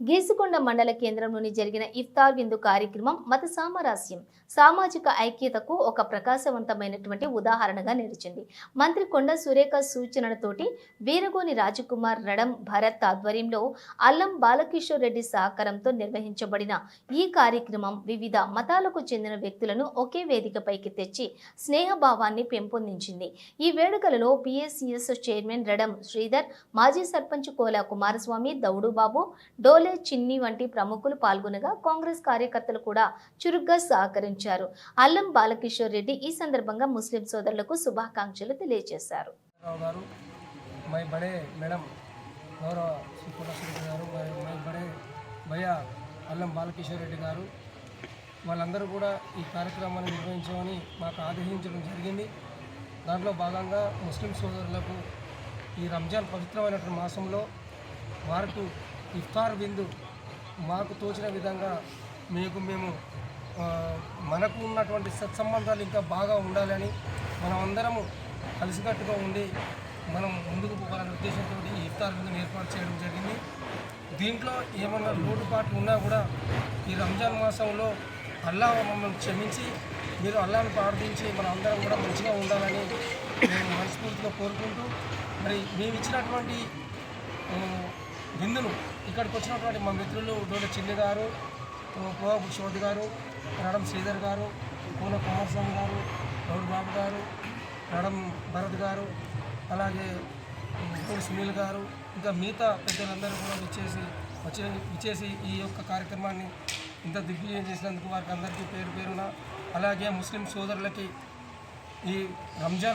గీసుకొండ మండల కేంద్రంలోని జరిగిన ఇఫ్తార్ విందు కార్యక్రమం మత సామరస్యం సామాజిక ఐక్యతకు ఒక ప్రకాశవంతమైనటువంటి ఉదాహరణగా నిలిచింది. మంత్రి కొండ సురేఖ సూచనలతోటి వీరగోని రాజకుమార్ రడం భరత్ ఆధ్వర్యంలో అల్లం బాలకిషోర్ రెడ్డి సహకారంతో నిర్వహించబడిన ఈ కార్యక్రమం వివిధ మతాలకు చెందిన వ్యక్తులను ఒకే వేదికపైకి తెచ్చి స్నేహభావాన్ని పెంపొందించింది. ఈ వేడుకలలో పిఎస్సిఎస్ చైర్మన్ రడం శ్రీధర్ మాజీ సర్పంచ్ కోలా కుమారస్వామి దౌడుబాబు డోలి చిన్ని వంటి ప్రముఖులు పాల్గొనగా కాంగ్రెస్ కార్యకర్తలు కూడా చురుగ్గా సహకరించారు. అల్లం బాలకిషోర్ రెడ్డి ఈ సందర్భంగా ముస్లిం సోదరులకు శుభాకాంక్షలు తెలియజేశారు. రావు గారు మేడం గౌరవ గారు అల్లం బాలకిషోర్ రెడ్డి గారు వాళ్ళందరూ కూడా ఈ కార్యక్రమాన్ని నిర్వహించమని మాకు ఆదేశించడం జరిగింది. దాంట్లో భాగంగా ముస్లిం సోదరులకు ఈ రంజాన్ పవిత్రమైనటువంటి మాసంలో వారికి ఇఫ్తార్ విందు మాకు తోచిన విధంగా మీకు మేము మనకు ఉన్నటువంటి సత్సంబంధాలు ఇంకా బాగా ఉండాలని మనం అందరము కలిసికట్టుగా ఉండి మనం ముందుకు పోవాలనే ఉద్దేశంతో ఈ ఇఫ్తార్ విందును ఏర్పాటు చేయడం జరిగింది. దీంట్లో ఏమన్నా లోటుపాట్లు ఉన్నా కూడా ఈ రంజాన్ మాసంలో అల్లా మమ్మల్ని క్షమించి మీరు అల్లాను ప్రార్థించి మన అందరం కూడా మంచిగా ఉండాలని మేము మనస్ఫూర్తిగా కోరుకుంటూ మరి మేము ఇచ్చినటువంటి విందులు ఇక్కడికి వచ్చినటువంటి మా మిత్రులు డోల చిన్ని గారు పోపు చౌదరి గారు రడం శ్రీధర్ గారు పూల కుమారస్వామి గారు గౌడ్ బాబు గారు రడం భరత్ గారు అలాగే పూడి సునీల్ గారు ఇంకా మిగతా పెద్దలందరూ కూడా వచ్చేసి వచ్చే విచ్చేసి ఈ యొక్క కార్యక్రమాన్ని ఇంత దిగ్విజయం చేసినందుకు వారికి అందరికీ పేరు పేరున అలాగే ముస్లిం సోదరులకి ఈ రంజాన్